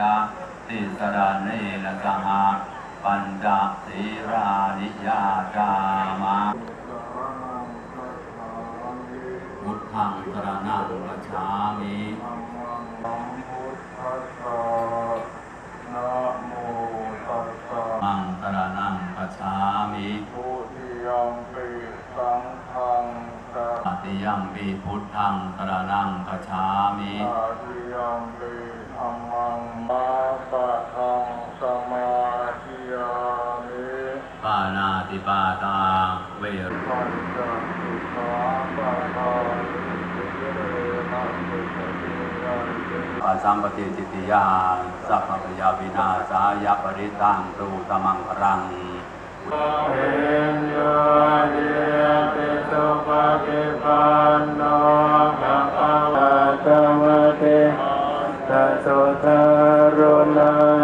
ตะติสรณเนนะสหปัญจศีรานิยาจามาพุทธังสรณังกัจฉามิมังสรณังกัจฉามิทุติยัมปิสังฆังสะ ติยัมปีพุทธังสรณังกัจฉามิอาทิยัมปิธัมมังมาปะทังสมาธิยามิปานาติปาตาเวรปัญจสุขาปะทาสิเรนะสุขติยันติปัสสัมปติติติยาสัพพยาวินาสายปริตังตูตมังรังเ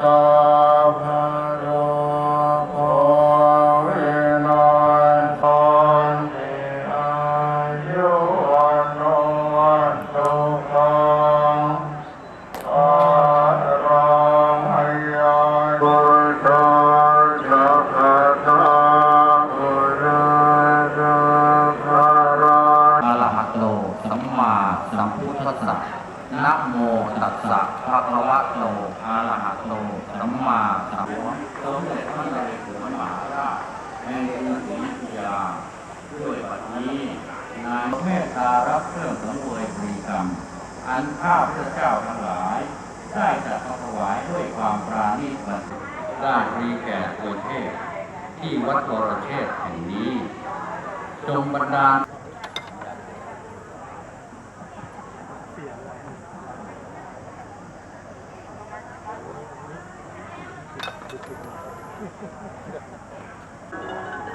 สาภะโรโควินัสสันติอายุวันโนวันสุขังอารังหยาบุตรจักขะทาบุราจักขะราอะระหะโตสัมมาสัมพุทธัสสะ นะโมตัสสะภะคะวะโตอะระหะโตสัมมาสัมพุทธัสสะสมเด็จพระนเรศวรมหาราชแห่งกรุงศรีอยุธยาด้วยบัดนี้นายเมตตารับเครื่องสังเวยบริกรรม อันข้าพระเจ้าทั้งหลาย ได้จัดถวายด้วยความปราณีตบัณฑิตได้มีแก่โอเทศที่วัดวรเชษแห่งนี้ จงบันดา Thank you.